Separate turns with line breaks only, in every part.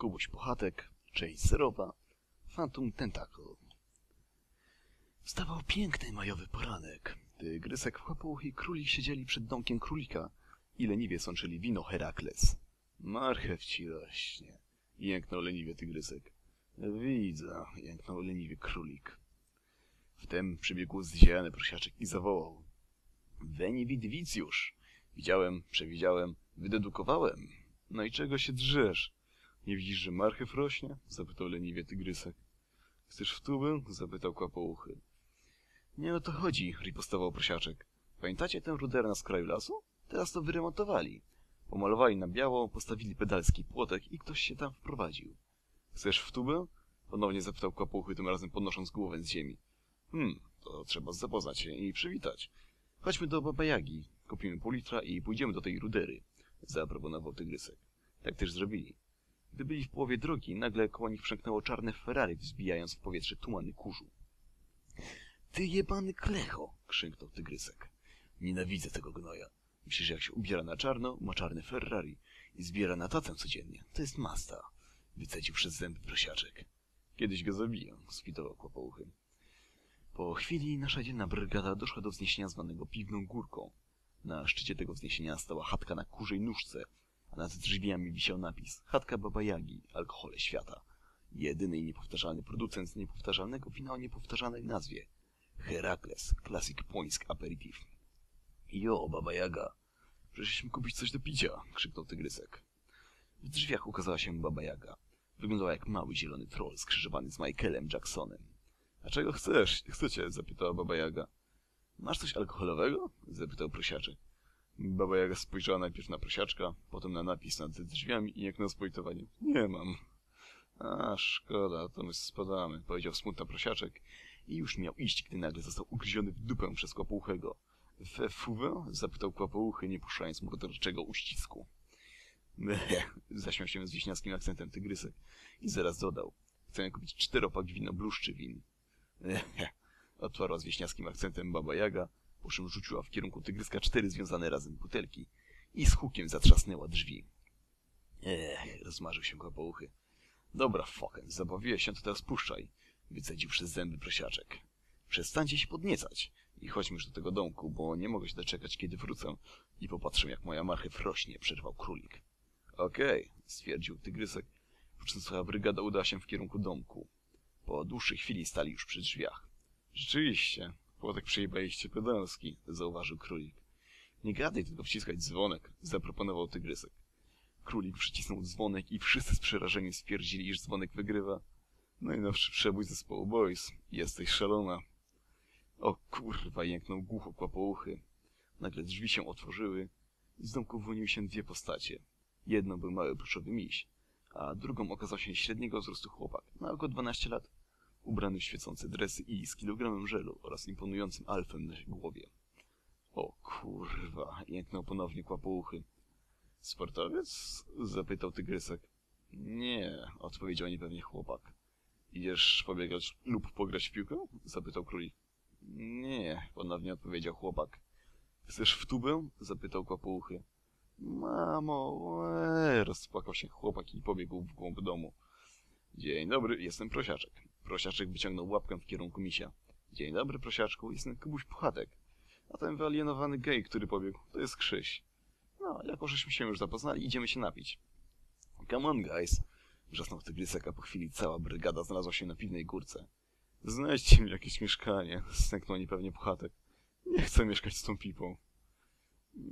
Kubuś Puchatek, część zerowa, Phantom Tentacle. Wstawał piękny majowy poranek. Tygrysek, chłopouch i królik siedzieli przed domkiem królika i leniwie sączyli wino Herakles. Marchew ci rośnie, jęknął leniwie tygrysek. Widzę, jęknął leniwie królik. Wtem przybiegł zdziejany prosiaczek i zawołał. Veni vidi vicjusz. Widziałem, przewidziałem, wydedukowałem. No i czego się drzesz? Nie widzisz, że marchew rośnie? Zapytał leniwie tygrysek. Chcesz w tubę? Zapytał kłapouchy. Nie o to chodzi, ripostował prosiaczek. Pamiętacie tę ruderę na skraju lasu? Teraz to wyremontowali. Pomalowali na biało, postawili pedalski płotek i ktoś się tam wprowadził. Chcesz w tubę? Ponownie zapytał kłapouchy, tym razem podnosząc głowę z ziemi. Hmm, to trzeba zapoznać się i przywitać. Chodźmy do Baba Jagi, kupimy pół litra i pójdziemy do tej rudery, zaproponował tygrysek. Tak też zrobili. Gdy byli w połowie drogi, nagle koło nich przemknęło czarne Ferrari, wzbijając w powietrze tumany kurzu. Ty jebany klecho! krzyknął tygrysek. Nienawidzę tego gnoja. Myślisz, że jak się ubiera na czarno, ma czarne Ferrari i zbiera na tacę codziennie. To jest masta. Wycedził przez zęby prosiaczek. Kiedyś go zabiję, skwitował kłopouchy. Po chwili nasza dzielna brygada doszła do wzniesienia zwanego Piwną Górką. Na szczycie tego wzniesienia stała chatka na kurzej nóżce, a nad drzwiami wisiał napis Chatka Baba Jagi, alkohole świata. Jedyny i niepowtarzalny producent niepowtarzalnego wina o niepowtarzalnej nazwie. Herakles, Classic Pońsk Aperitif. Jo, Baba Jaga, przyszliśmy kupić coś do picia, krzyknął tygrysek. W drzwiach ukazała się Baba Jaga. Wyglądała jak mały zielony troll skrzyżowany z Michaelem Jacksonem. A czego chcesz? Chcecie? zapytała Baba Jaga. Masz coś alkoholowego? zapytał prosiaczek. Baba Jaga spojrzała najpierw na prosiaczka, potem na napis nad drzwiami i jak na spojtowanie. Nie mam. A, szkoda, to my spadamy, powiedział smutno prosiaczek i już miał iść, gdy nagle został ugryziony w dupę przez kłopouchego. We fuwę? zapytał kłopouchy, nie puszczając morderczego uścisku. Bleh, zaśmiał się z wieśniackim akcentem tygrysek i zaraz dodał. Chcę kupić czteropak wino bluszczy win. Otwarła z wieśniackim akcentem baba Jaga, po czym rzuciła w kierunku tygryska cztery związane razem butelki i z hukiem zatrzasnęła drzwi. Ech, rozmarzył się kłopouchy. Dobra, foken, zabawiłeś się, to teraz puszczaj, wycedził przez zęby prosiaczek. Przestańcie się podniecać i chodźmy już do tego domku, bo nie mogę się doczekać, kiedy wrócę i popatrzę, jak moja marchew rośnie, przerwał królik. Okej, okay, stwierdził tygrysek, po czym cała brygada udała się w kierunku domku. Po dłuższej chwili stali już przy drzwiach. Rzeczywiście, płotek przejebaliście pedalski, zauważył królik. Nie gadaj, tylko wciskać dzwonek, zaproponował tygrysek. Królik przycisnął dzwonek i wszyscy z przerażeniem stwierdzili, iż dzwonek wygrywa. Najnowszy przebój zespołu Boys. Jesteś szalona. O kurwa, jęknął głucho kłapouchy. Nagle drzwi się otworzyły i z domku wyłoniły się dwie postacie. Jedną był mały pluszowy miś, a drugą okazał się średniego wzrostu chłopak, na około 12 lat, ubrany w świecące dresy i z kilogramem żelu oraz imponującym alfem na głowie. O kurwa, jęknął ponownie kłapouchy. Sportowiec? zapytał tygrysek. Nie, odpowiedział niepewnie chłopak. Idziesz pobiegać lub pograć w piłkę? zapytał królik. Nie, ponownie odpowiedział chłopak. Chcesz w tubę? zapytał kłapouchy. Mamo, łe, rozpłakał się chłopak i pobiegł w głąb domu. Dzień dobry, jestem prosiaczek. Prosiaczek wyciągnął łapkę w kierunku misia. Dzień dobry, prosiaczku, jestem Kubuś Puchatek. A ten wyalienowany gej, który pobiegł, to jest Krzyś. No, jako żeśmy się już zapoznali, idziemy się napić. Come on, guys, wrzasnął tygrysek, a po chwili cała brygada znalazła się na piwnej górce. Znajdźcie mi jakieś mieszkanie, stęknął niepewnie Puchatek. Nie chcę mieszkać z tą pipą.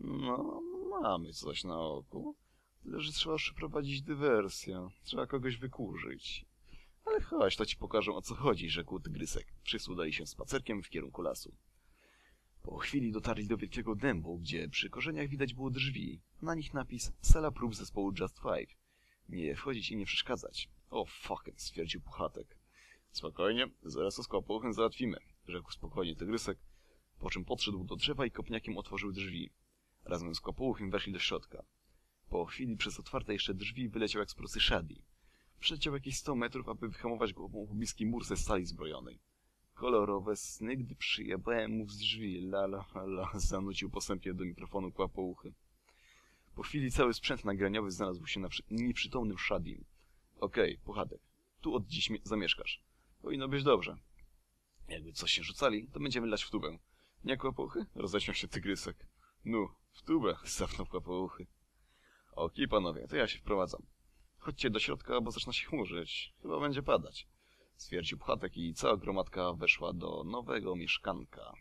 No, mamy coś na oku. Tyle, że trzeba przeprowadzić dywersję. Trzeba kogoś wykurzyć. Ale chodź, to ci pokażę o co chodzi, rzekł tygrysek. Wszyscy udali się spacerkiem w kierunku lasu. Po chwili dotarli do wielkiego dębu, gdzie przy korzeniach widać było drzwi. Na nich napis Sala prób zespołu Just Five. Nie wchodzić i nie przeszkadzać. O, fucking, stwierdził Puchatek. Spokojnie, zaraz to z kłopochem załatwimy, rzekł spokojnie tygrysek, po czym podszedł do drzewa i kopniakiem otworzył drzwi. Razem z kłopouchem weszli do środka. Po chwili przez otwarte jeszcze drzwi wyleciał procy Shadi. Przeciął jakieś sto metrów, aby wyhamować głową w bliski mur ze stali zbrojonej. Kolorowe sny, gdy przyjebałem mu z drzwi. La la la, zanucił posępnie do mikrofonu kłapouchy. Po chwili cały sprzęt nagraniowy znalazł się na nieprzytomnym Shadim. Okej, Puchatek, tu od dziś mie- zamieszkasz. Powinno być dobrze. Jakby coś się rzucali, to będziemy lać w tubę. Nie kłopochy? Roześmiał się tygrysek. No, w tubę, zapnął kłopochy. Okej, panowie, to ja się wprowadzam. Chodźcie do środka, bo zaczyna się chmurzyć. Chyba będzie padać. Stwierdził Puchatek i cała gromadka weszła do nowego mieszkanka.